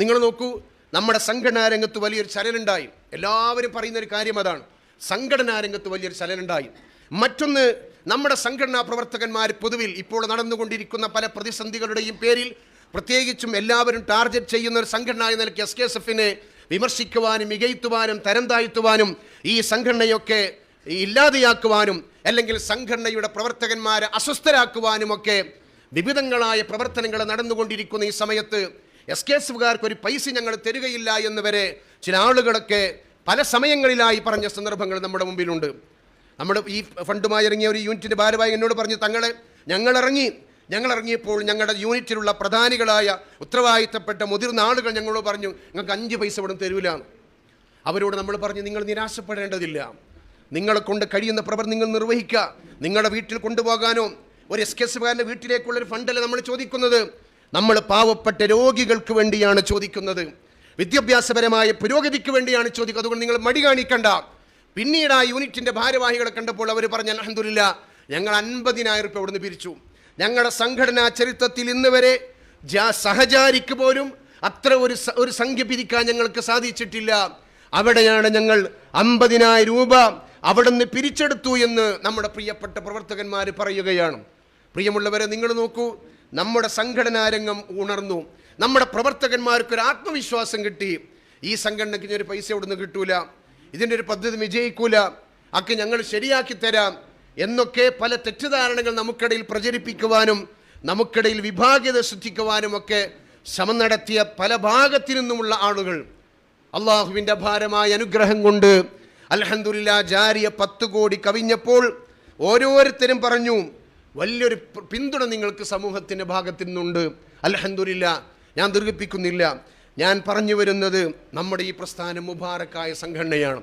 നിങ്ങൾ നോക്കൂ നമ്മുടെ സംഘടനാരംഗത്ത് വലിയൊരു ചലനുണ്ടായി എല്ലാവരും പറയുന്ന ഒരു കാര്യം അതാണ്. സംഘടനാ രംഗത്ത് വലിയൊരു ചലനുണ്ടായി മറ്റൊന്ന് നമ്മുടെ സംഘടനാ പ്രവർത്തകന്മാർ പൊതുവിൽ ഇപ്പോൾ നടന്നുകൊണ്ടിരിക്കുന്ന പല പ്രതിസന്ധികളുടെയും പേരിൽ പ്രത്യേകിച്ചും എല്ലാവരും ടാർഗറ്റ് ചെയ്യുന്ന ഒരു സംഘടന എന്ന നിലയ്ക്ക് എസ് കെ എസ് എഫിനെ വിമർശിക്കുവാനും മികയ്ത്തുവാനും തരം താഴ്ത്തുവാനും ഈ സംഘടനയൊക്കെ ഇല്ലാതെയാക്കുവാനും അല്ലെങ്കിൽ സംഘടനയുടെ പ്രവർത്തകന്മാരെ അസ്വസ്ഥരാക്കുവാനുമൊക്കെ വിവിധങ്ങളായ പ്രവർത്തനങ്ങൾ നടന്നുകൊണ്ടിരിക്കുന്ന ഈ സമയത്ത് എസ് കെ എസുകാർക്ക് ഒരു പൈസ ഞങ്ങൾ തരികയില്ല എന്ന് വരെ ചില ആളുകളൊക്കെ പല സമയങ്ങളിലായി പറഞ്ഞ സന്ദർഭങ്ങൾ നമ്മുടെ മുമ്പിലുണ്ട്. നമ്മൾ ഈ ഫണ്ടുമായി ഇറങ്ങിയ ഒരു യൂണിറ്റിന്റെ ഭാരവാഹി എന്നോട് പറഞ്ഞു തങ്ങളെ ഞങ്ങളിറങ്ങി ഞങ്ങളിറങ്ങിയപ്പോൾ ഞങ്ങളുടെ യൂണിറ്റിലുള്ള പ്രധാനികളായ ഉത്തരവാദിത്തപ്പെട്ട മുതിർന്ന ആളുകൾ ഞങ്ങളോട് പറഞ്ഞു നിങ്ങൾക്ക് അഞ്ച് പൈസ ഇവിടെ തരൂല അവരോട് നമ്മൾ പറഞ്ഞു നിങ്ങൾ നിരാശപ്പെടേണ്ടതില്ല. നിങ്ങളെ കൊണ്ട് കഴിയുന്ന പ്രവർ നിങ്ങൾ നിർവഹിക്കുക. നിങ്ങളുടെ വീട്ടിൽ കൊണ്ടുപോകാനോ ഒരു എസ് കെ എസ്കാരന്റെ വീട്ടിലേക്കുള്ള ഒരു ഫണ്ടല്ല നമ്മൾ ചോദിക്കുന്നത്? നമ്മൾ പാവപ്പെട്ട രോഗികൾക്ക് വേണ്ടിയാണ് ചോദിക്കുന്നത്. വിദ്യാഭ്യാസപരമായ പുരോഗതിക്ക് വേണ്ടിയാണ് ചോദിക്കുന്നത്. അതുകൊണ്ട് നിങ്ങൾ മടി കാണിക്കണ്ട. പിന്നീട് ആ യൂണിറ്റിന്റെ ഭാരവാഹികളെ കണ്ടപ്പോൾ അവർ പറഞ്ഞ അലഹദില്ല ഞങ്ങൾ അൻപതിനായിരം റുപ്യ അവിടുന്ന് പിരിച്ചു. ഞങ്ങളുടെ സംഘടനാ ചരിത്രത്തിൽ ഇന്ന് വരെ സഹചാരിക്ക് പോലും അത്ര ഒരു ഒരു സംഖ്യ പിരിക്കാൻ ഞങ്ങൾക്ക് സാധിച്ചിട്ടില്ല. അവിടെയാണ് ഞങ്ങൾ അമ്പതിനായിരം രൂപ അവിടുന്ന് പിരിച്ചെടുത്തു എന്ന് നമ്മുടെ പ്രിയപ്പെട്ട പ്രവർത്തകന്മാർ പറയുകയാണ്. പ്രിയമുള്ളവരെ നിങ്ങൾ നോക്കൂ നമ്മുടെ സംഘടനാ രംഗം ഉണർന്നു. നമ്മുടെ പ്രവർത്തകന്മാർക്ക് ഒരു ആത്മവിശ്വാസം കിട്ടി. ഈ സംഘടനയ്ക്ക് ഇനി ഒരു പൈസ ഇവിടുന്ന് കിട്ടൂല? ഇതിന്റെ ഒരു പദ്ധതി വിജയിക്കൂല? ഒക്കെ ഞങ്ങൾ ശരിയാക്കി തരാം. എന്നൊക്കെ പല തെറ്റിദ്ധാരണകൾ നമുക്കിടയിൽ പ്രചരിപ്പിക്കുവാനും നമുക്കിടയിൽ വിഭാഗ്യത സൃഷ്ടിക്കുവാനും ഒക്കെ ശ്രമം നടത്തിയ പല ഭാഗത്തു നിന്നുമുള്ള ആളുകൾ. അള്ളാഹുവിന്റെ ഭാരമായ അനുഗ്രഹം കൊണ്ട് അലഹന്ദില്ല ജാരിയ പത്ത് കോടി കവിഞ്ഞപ്പോൾ ഓരോരുത്തരും പറഞ്ഞു വലിയൊരു പിന്തുണ നിങ്ങൾക്ക് സമൂഹത്തിന്റെ ഭാഗത്തു നിന്നുണ്ട് അലഹന്ദില്ല ഞാൻ ദീർഘിപ്പിക്കുന്നില്ല. ഞാൻ പറഞ്ഞു വരുന്നത് നമ്മുടെ ഈ പ്രസ്ഥാനം മുബാറക്കായ സംഘടനയാണ്.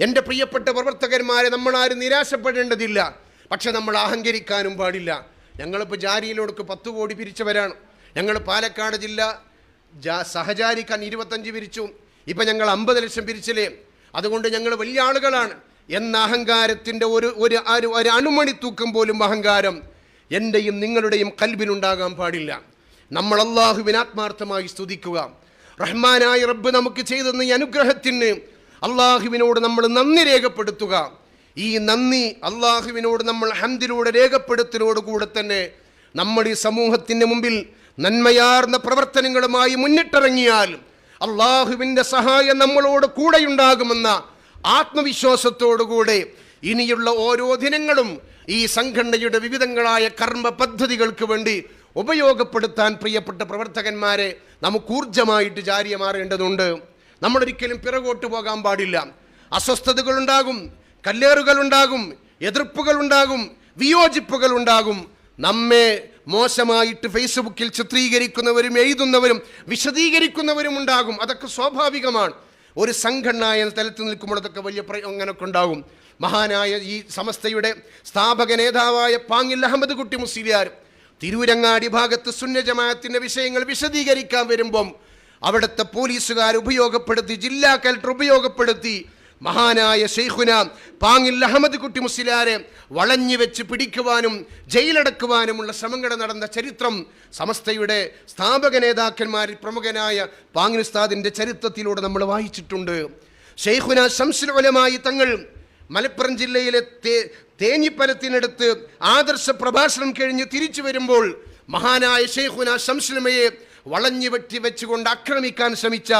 എന്റെ പ്രിയപ്പെട്ട പ്രവർത്തകന്മാരെ നമ്മളാരും നിരാശപ്പെടേണ്ടതില്ല. പക്ഷെ നമ്മൾ അഹങ്കരിക്കാനും പാടില്ല. ഞങ്ങളിപ്പോൾ ജാരിയിലോടൊക്കെ പത്ത് കോടി പിരിച്ചവരാണ്. ഞങ്ങൾ പാലക്കാട് ജില്ല സഹചാരിക്കാൻ ഇരുപത്തഞ്ച് പിരിച്ചു. ഇപ്പം ഞങ്ങൾ അമ്പത് ലക്ഷം പിരിച്ചില്ലേ? അതുകൊണ്ട് ഞങ്ങൾ വലിയ ആളുകളാണ്. എന്ന അഹങ്കാരത്തിന്റെ ഒരു ഒരു ഒരു- അണുമണി തൂക്കം പോലും അഹങ്കാരം എന്റെയും നിങ്ങളുടെയും കൽബിനുണ്ടാകാൻ പാടില്ല. നമ്മൾ അള്ളാഹുവിനാത്മാർത്ഥമായി സ്തുതിക്കുക. റഹ്മാനായ റബ്ബ് നമുക്ക് ചെയ്തെന്ന ഈ അനുഗ്രഹത്തിന് അള്ളാഹുവിനോട് നമ്മൾ നന്ദി രേഖപ്പെടുത്തുക. ഈ നന്ദി അള്ളാഹുവിനോട് നമ്മൾ ഹന്ദിലൂടെ രേഖപ്പെടുത്തലോടുകൂടെ തന്നെ നമ്മൾ ഈ സമൂഹത്തിന്റെ മുമ്പിൽ നന്മയാർന്ന പ്രവർത്തനങ്ങളുമായി മുന്നിട്ടിറങ്ങിയാൽ അള്ളാഹുവിന്റെ സഹായം നമ്മളോട് കൂടെയുണ്ടാകുമെന്ന ആത്മവിശ്വാസത്തോടുകൂടെ ഇനിയുള്ള ഓരോ ദിനങ്ങളും ഈ സംഘടനയുടെ വിവിധങ്ങളായ കർമ്മ പദ്ധതികൾക്ക് വേണ്ടി ഉപയോഗപ്പെടുത്താൻ പ്രിയപ്പെട്ട പ്രവർത്തകന്മാരെ നമുക്ക് ഊർജമായിട്ട് ജാരിയമാറേണ്ടതുണ്ട്. നമ്മളൊരിക്കലും പിറകോട്ട് പോകാൻ പാടില്ല. എതിർപ്പുകൾ ഉണ്ടാകും വിയോജിപ്പുകൾ ഉണ്ടാകും നമ്മെ മോശമായിട്ട് ഫേസ്ബുക്കിൽ ചിത്രീകരിക്കുന്നവരും എഴുതുന്നവരും വിശദീകരിക്കുന്നവരും ഉണ്ടാകും. അതൊക്കെ സ്വാഭാവികമാണ്. ഒരു സംഘടന എന്ന തലത്തിൽ നിൽക്കുമ്പോൾ വലിയ അങ്ങനെയൊക്കെ ഉണ്ടാകും. മഹാനായ ഈ സമസ്തയുടെ സ്ഥാപക നേതാവായ പാങ്ങിൽ അഹമ്മദ് കുട്ടി മുസ്ലിയാർ തിരൂരങ്ങാടി ഭാഗത്ത് സുന്നജമായത്തിന്റെ വിഷയങ്ങൾ വിശദീകരിക്കാൻ വരുമ്പം അവിടുത്തെ പോലീസുകാർ ഉപയോഗപ്പെടുത്തി ജില്ലാ കലക്ടർ ഉപയോഗപ്പെടുത്തി മഹാനായ ഷെയ്ഖുന പാങ്ങിൽ അഹമ്മദ് കുട്ടി മുസ്ലിയാരെ വളഞ്ഞു വെച്ച് പിടിക്കുവാനും ജയിലടക്കുവാനുമുള്ള ശ്രമങ്ങൾ നടന്ന ചരിത്രം സമസ്തയുടെ സ്ഥാപക നേതാക്കന്മാരിൽ പ്രമുഖനായ പാങ്ങിനുസ്താദിന്റെ ചരിത്രത്തിലൂടെ നമ്മൾ വായിച്ചിട്ടുണ്ട്. ഷെയ്ഖുന ഷംസുൽ ഉലമായി തങ്ങൾ മലപ്പുറം ജില്ലയിലെ തേ തേഞ്ഞിപ്പലത്തിനടുത്ത് ആദർശ പ്രഭാഷണം കഴിഞ്ഞ് തിരിച്ചു വരുമ്പോൾ മഹാനായ ഷെയ്ഖുന ശംസുലമയെ വളഞ്ഞു വെട്ടി വെച്ചുകൊണ്ട് ആക്രമിക്കാൻ ശ്രമിച്ച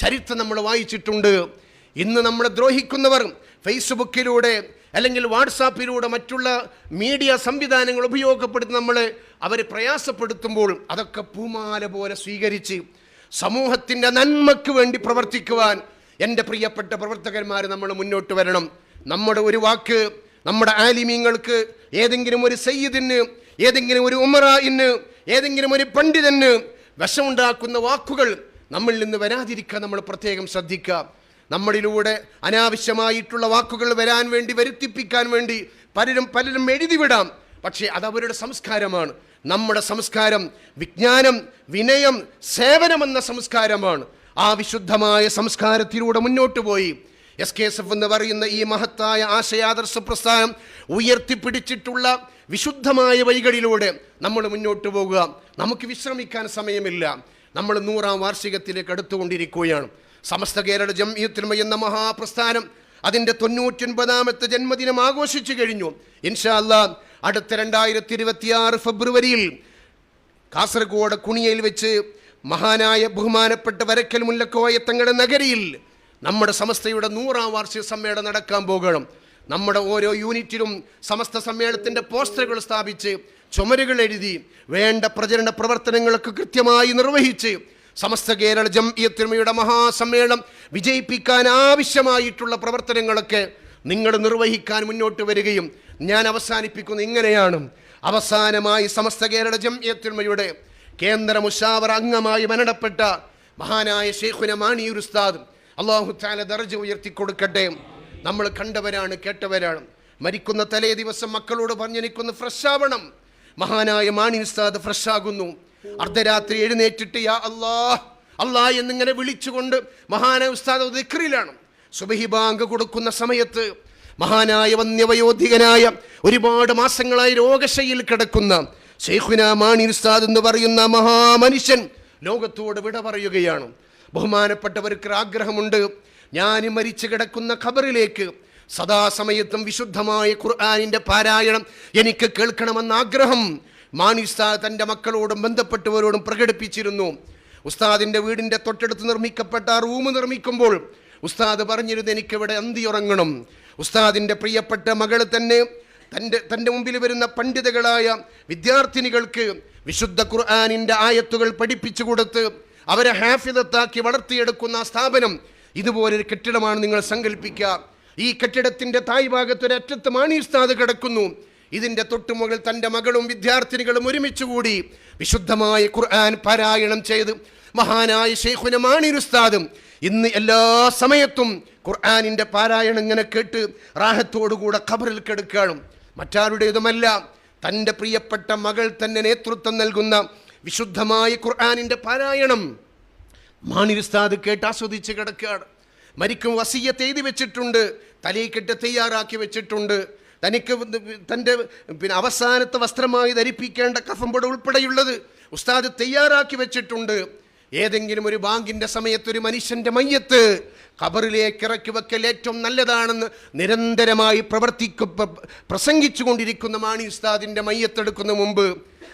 ചരിത്രം നമ്മൾ വായിച്ചിട്ടുണ്ട്. ഇന്ന് നമ്മളെ ദ്രോഹിക്കുന്നവർ ഫേസ്ബുക്കിലൂടെ അല്ലെങ്കിൽ വാട്സാപ്പിലൂടെ മറ്റുള്ള മീഡിയ സംവിധാനങ്ങൾ ഉപയോഗപ്പെടുത്തി നമ്മൾ അവരെ പ്രയാസപ്പെടുത്തുമ്പോൾ അതൊക്കെ പൂമാല പോലെ സ്വീകരിച്ച് സമൂഹത്തിന്റെ നന്മയ്ക്ക് വേണ്ടി പ്രവർത്തിക്കുവാൻ എന്റെ പ്രിയപ്പെട്ട പ്രവർത്തകന്മാർ നമ്മൾ മുന്നോട്ട് വരണം. നമ്മുടെ ഒരു വാക്ക് നമ്മുടെ ആലിമീങ്ങൾക്ക് ഏതെങ്കിലും ഒരു സയ്യിദിന് ഏതെങ്കിലും ഒരു ഉമറായിന് ഏതെങ്കിലും ഒരു പണ്ഡിതന് വിഷമുണ്ടാക്കുന്ന വാക്കുകൾ നമ്മളിൽ നിന്ന് വരാതിരിക്കാൻ നമ്മൾ പ്രത്യേകം ശ്രദ്ധിക്കുക. നമ്മളിലൂടെ അനാവശ്യമായിട്ടുള്ള വാക്കുകൾ വരാൻ വേണ്ടി വരുത്തിപ്പിക്കാൻ വേണ്ടി പലരും പലരും എഴുതിവിടാം. പക്ഷേ അതവരുടെ സംസ്കാരമാണ്. നമ്മുടെ സംസ്കാരം വിജ്ഞാനം വിനയം സേവനമെന്ന സംസ്കാരമാണ്. ആ വിശുദ്ധമായ സംസ്കാരത്തിലൂടെ മുന്നോട്ട് പോയി. എസ് കെ എസ് എഫ് എന്ന് പറയുന്ന ഈ മഹത്തായ ആശയാദർശ പ്രസ്ഥാനം ഉയർത്തിപ്പിടിച്ചിട്ടുള്ള വിശുദ്ധമായ വഴികളിലൂടെ നമ്മൾ മുന്നോട്ട് പോകുക. നമുക്ക് വിശ്രമിക്കാൻ സമയമില്ല. നമ്മൾ നൂറാം വാർഷികത്തിലേക്ക് അടുത്തുകൊണ്ടിരിക്കുകയാണ്. സമസ്ത കേരള ജംഇയ്യത്തുൽമ എന്ന മഹാപ്രസ്ഥാനം അതിന്റെ തൊണ്ണൂറ്റൊൻപതാമത്തെ ജന്മദിനം ആഘോഷിച്ചു കഴിഞ്ഞു. ഇൻഷാ അല്ലാ അടുത്ത രണ്ടായിരത്തി ഇരുപത്തിയാറ് ഫെബ്രുവരിയിൽ കാസർഗോഡ് കുണിയയിൽ വെച്ച് മഹാനായ ബഹുമാനപ്പെട്ട വരക്കൽ മുല്ലക്കോയ തങ്ങളുടെ നഗരിയിൽ നമ്മുടെ സമസ്തയുടെ നൂറാം വാർഷിക സമ്മേളനം നടക്കാൻ പോകണം. നമ്മുടെ ഓരോ യൂണിറ്റിലും സമസ്ത സമ്മേളനത്തിന്റെ പോസ്റ്ററുകൾ സ്ഥാപിച്ച് ചുമരുകൾ എഴുതി വേണ്ട പ്രചരണ പ്രവർത്തനങ്ങളൊക്കെ കൃത്യമായി നിർവഹിച്ച് സമസ്ത കേരള ജംഇയത്തിർമയുടെ മഹാസമ്മേളനം വിജയിപ്പിക്കാൻ ആവശ്യമായിട്ടുള്ള പ്രവർത്തനങ്ങളൊക്കെ നിങ്ങൾ നിർവഹിക്കാൻ മുന്നോട്ട് വരികയും ഞാൻ അവസാനിപ്പിക്കുന്നത് ഇങ്ങനെയാണ്. അവസാനമായി സമസ്ത കേരള ജംഇയത്തിർമയുടെ കേന്ദ്ര മുഷാവർ അംഗമായി മരണപ്പെട്ട മഹാനായ ഷെയ്ഖുന മാണിയൂർ ഉസ്താദ്. അള്ളാഹു താല ദർജ ഉയർത്തി കൊടുക്കട്ടെ നമ്മൾ കണ്ടവരാണ് കേട്ടവരാണ്. മരിക്കുന്ന തലേ ദിവസം മക്കളോട് ഫ്രഷ് ആവണം മഹാനായ മാണി ഉസ്താദ് ഫ്രഷ് ആകുന്നു അർദ്ധരാത്രി എഴുന്നേറ്റിട്ട് യാ അല്ലാ അല്ലാ എന്നിങ്ങനെ വിളിച്ചുകൊണ്ട് മഹാനായ ഉസ്താദ് ദിക്റിലാണ്. സുബഹി ബാങ്ക് കൊടുക്കുന്ന സമയത്ത് മഹാനായ വന്യവയോധികനായ ഒരുപാട് മാസങ്ങളായി രോഗശയിൽ കിടക്കുന്ന ഷെയ്ഖുന മാണി ഉസ്താദ് എന്ന് പറയുന്ന മഹാമനുഷ്യൻ ലോകത്തോട് വിട പറയുകയാണ്. ബഹുമാനപ്പെട്ടവർക്ക് ആഗ്രഹമുണ്ട് ഞാൻ മരിച്ചു കിടക്കുന്ന ഖബറിലേക്ക് സദാസമയത്തും വിശുദ്ധമായ ഖുർആാനിന്റെ പാരായണം എനിക്ക് കേൾക്കണമെന്ന ആഗ്രഹം. മാണി ഉസ്താദ് തന്റെ മക്കളോടും ബന്ധപ്പെട്ടവരോടും പ്രകടിപ്പിച്ചിരുന്നു. ഉസ്താദിന്റെ വീടിന്റെ തൊട്ടടുത്ത് നിർമ്മിക്കപ്പെട്ട റൂം നിർമ്മിക്കുമ്പോൾ ഉസ്താദ് പറഞ്ഞിരുന്നു എനിക്കിവിടെ അന്തിയുറങ്ങണം ഉസ്താദിന്റെ പ്രിയപ്പെട്ട മകൾ തന്നെ തന്റെ തന്റെ മുമ്പിൽ വരുന്ന പണ്ഡിതകളായ വിദ്യാർത്ഥിനികൾക്ക് വിശുദ്ധ ഖുർആാനിന്റെ ആയത്തുകൾ പഠിപ്പിച്ചു കൊടുത്ത് അവരെ ഹാഫിദത്താക്കി വളർത്തിയെടുക്കുന്ന സ്ഥാപനം ഇതുപോലൊരു കെട്ടിടമാണ് നിങ്ങൾ സങ്കല്പിക്കുക. ഈ കെട്ടിടത്തിന്റെ തായ് ഭാഗത്ത് ഒരറ്റത്ത് മാണി ഉസ്താദ് കിടക്കുന്നു. ഇതിന്റെ തൊട്ടുമുകൾ തന്റെ മകളും വിദ്യാർത്ഥിനികളും ഒരുമിച്ചുകൂടി വിശുദ്ധമായ ഖുർആൻ പാരായണം ചെയ്ത് മഹാനായ ഷെയ്ഖുന മാണി ഉസ്താദും ഇന്ന് എല്ലാ സമയത്തും ഖുർആാനിന്റെ പാരായണം ഇങ്ങനെ കേട്ട് റാഹത്തോടുകൂടെ ഖബറിൽ കെടുക്കുകയാണ്. മറ്റാരുടേതുമല്ല തന്റെ പ്രിയപ്പെട്ട മകൾ തന്നെ നേതൃത്വം നൽകുന്ന വിശുദ്ധമായ ഖുർആാനിന്റെ പാരായണം മാണിരുസ്താദ് കേട്ട് ആസ്വദിച്ച് കിടക്കുകയാണ്. മരിക്കും വസീയത്ത് എഴുതി വെച്ചിട്ടുണ്ട് തലയിക്കെട്ട് തയ്യാറാക്കി വെച്ചിട്ടുണ്ട്. തനിക്ക് തന്റെ പിന്നെ അവസാനത്തെ വസ്ത്രമായി ധരിപ്പിക്കേണ്ട കഫമ്പട ഉൾപ്പെടെയുള്ളത് ഉസ്താദ് തയ്യാറാക്കി വെച്ചിട്ടുണ്ട്. ഏതെങ്കിലും ഒരു ബാങ്കിന്റെ സമയത്ത് ഒരു മനുഷ്യന്റെ മയ്യത്ത് ഖബറിലേക്ക് ഇറക്കി വെക്കൽ ഏറ്റവും നല്ലതാണെന്ന് നിരന്തരമായി പ്രവർത്തിക്കു പ്രസംഗിച്ചു കൊണ്ടിരിക്കുന്ന മാണി ഉസ്താദിന്റെ മയ്യത്തെടുക്കുന്ന മുമ്പ്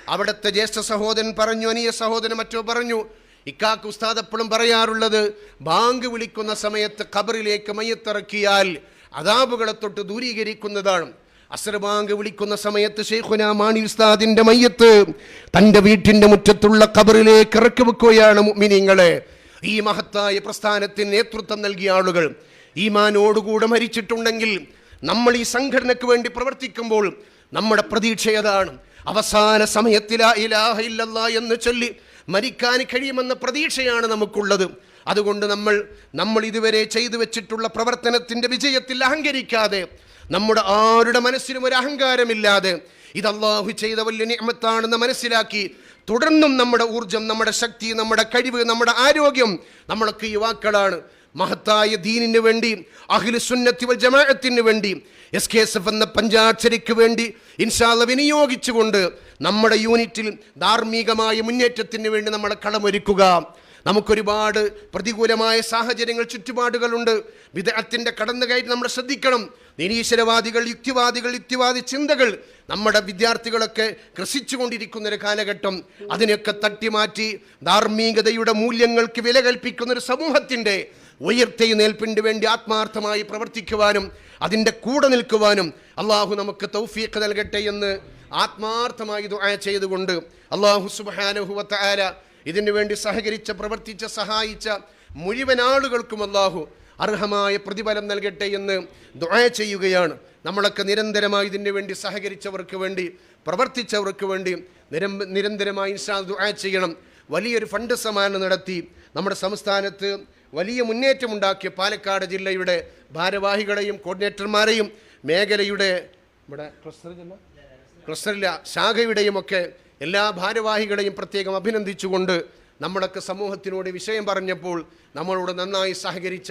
അവിടുത്തെ ജ്യേഷ്ഠ സഹോദരൻ പറഞ്ഞു അനിയ സഹോദരൻ മറ്റോ പറഞ്ഞു ഇക്കാക്ക് ഉസ്താദ് എപ്പോഴും പറയാറുള്ളത് ബാങ്ക് വിളിക്കുന്ന സമയത്ത് ഖബറിലേക്ക് മയ്യത്തിറക്കിയാൽ അതാബുകളെ തൊട്ട് ദൂരീകരിക്കുന്നതാണ്. അസർ ബാങ്ക് വിളിക്കുന്ന സമയത്ത് ഷെയ്ഖുന മാണി ഉസ്താദിന്റെ മയ്യത്ത് തന്റെ വീട്ടിന്റെ മുറ്റത്തുള്ള ഖബറിലേക്ക് ഇറക്കി വെക്കുകയാണ് മിനിങ്ങളെ ഈ മഹത്തായ പ്രസ്ഥാനത്തിന് നേതൃത്വം നൽകിയ ആളുകൾ ഈമാനോടുകൂടെ മരിച്ചിട്ടുണ്ടെങ്കിൽ നമ്മൾ ഈ സംഘടനയ്ക്ക് വേണ്ടി പ്രവർത്തിക്കുമ്പോൾ നമ്മുടെ പ്രതീക്ഷ ഏതാണ്? അവസാന സമയത്തില ഇലാഹ ഇല്ലല്ല എന്ന് ചൊല്ലി മരിക്കാൻ കഴിയുമെന്ന പ്രതീക്ഷയാണ് നമുക്കുള്ളത്. അതുകൊണ്ട് നമ്മൾ നമ്മൾ ഇതുവരെ ചെയ്തു വെച്ചിട്ടുള്ള പ്രവർത്തനത്തിന്റെ വിജയത്തിൽ അഹങ്കരിക്കാതെ നമ്മുടെ ആരുടെ മനസ്സിലും ഒരു അഹങ്കാരമില്ലാതെ ഇത് അള്ളാഹു ചെയ്ത വലിയ നിയമത്താണെന്ന് മനസ്സിലാക്കി തുടർന്നും നമ്മുടെ ഊർജം നമ്മുടെ ശക്തി നമ്മുടെ കഴിവ് നമ്മുടെ ആരോഗ്യം നമ്മളൊക്കെ യുവാക്കളാണ്. മഹത്തായ ദീനിന് വേണ്ടി അഖിലു സുന്നത്തി വൽ ജമാഅത്തിന് വേണ്ടി എസ് കെ എസ് എഫ് എന്ന പഞ്ചാക്ഷരിക്ക് വേണ്ടി ഇൻഷാല്ല വിനിയോഗിച്ചുകൊണ്ട് നമ്മുടെ യൂണിറ്റിൽ ധാർമ്മികമായ മുന്നേറ്റത്തിന് വേണ്ടി നമ്മൾ കളമൊരുക്കുക. നമുക്കൊരുപാട് പ്രതികൂലമായ സാഹചര്യങ്ങൾ ചുറ്റുപാടുകളുണ്ട്. വിദഗ്ധത്തിന്റെ കടന്നുകയറ്റി നമ്മൾ ശ്രദ്ധിക്കണം. നിരീശ്വരവാദികൾ യുക്തിവാദികൾ യുക്തിവാദി ചിന്തകൾ നമ്മുടെ വിദ്യാർത്ഥികളൊക്കെ ഗ്രസിച്ചുകൊണ്ടിരിക്കുന്ന ഒരു കാലഘട്ടം. അതിനെയൊക്കെ തട്ടിമാറ്റി ധാർമ്മികതയുടെ മൂല്യങ്ങൾക്ക് വില കൽപ്പിക്കുന്ന ഒരു സമൂഹത്തിന്റെ ഉയർത്തെഴുന്നേൽപ്പിന് വേണ്ടി ആത്മാർത്ഥമായി പ്രവർത്തിക്കുവാനും അതിന്റെ കൂടെ നിൽക്കുവാനും അള്ളാഹു നമുക്ക് തൗഫീഖ് നൽകട്ടെ എന്ന് ആത്മാർത്ഥമായി ചെയ്തുകൊണ്ട് അള്ളാഹു സുബാനുഹുവത്ത ആര ഇതിനു വേണ്ടി സഹകരിച്ച പ്രവർത്തിച്ച സഹായിച്ച മുഴുവൻ ആളുകൾക്കും അള്ളാഹു അർഹമായ പ്രതിഫലം നൽകട്ടെ എന്ന് ദുആ ചെയ്യുകയാണ്. നമ്മളൊക്കെ നിരന്തരമായി ഇതിനു വേണ്ടി സഹകരിച്ചവർക്ക് വേണ്ടി പ്രവർത്തിച്ചവർക്ക് വേണ്ടി നിരം നിരന്തരമായി ഇൻഷാ ദുആ ചെയ്യണം. വലിയൊരു ഫണ്ട് സമാനം നടത്തി നമ്മുടെ സംസ്ഥാനത്ത് വലിയ മുന്നേറ്റമുണ്ടാക്കിയ പാലക്കാട് ജില്ലയുടെ ഭാരവാഹികളെയും കോർഡിനേറ്റർമാരെയും മേഖലയുടെ ഇവിടെ ക്ലസ്റ്റർ ജില്ല? ക്ലസ്റ്ററില്ല ശാഖയുടെയും ഒക്കെ എല്ലാ ഭാരവാഹികളെയും പ്രത്യേകം അഭിനന്ദിച്ചുകൊണ്ട് നമ്മളൊക്കെ സമൂഹത്തിനോട് വിഷയം പറഞ്ഞപ്പോൾ നമ്മളോട് നന്നായി സഹകരിച്ച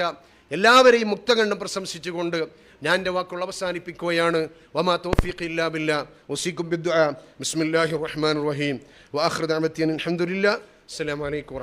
എല്ലാവരെയും മുക്തകണ്ഠം പ്രശംസിച്ചുകൊണ്ട് ഞാൻ എന്റെ വാക്കുകൾ അവസാനിപ്പിക്കുകയാണ്. വമാ തോഫീഖ് ഇല്ലാ ബില്ലാ. ബിദ്ദുആ. ബിസ്മില്ലാഹിർ റഹ്മാനിർ റഹീം. വാഹൃദ് അഹമ്മദ് അൽഹംദുലില്ലാ. അസ്സലാമു അലൈക്കും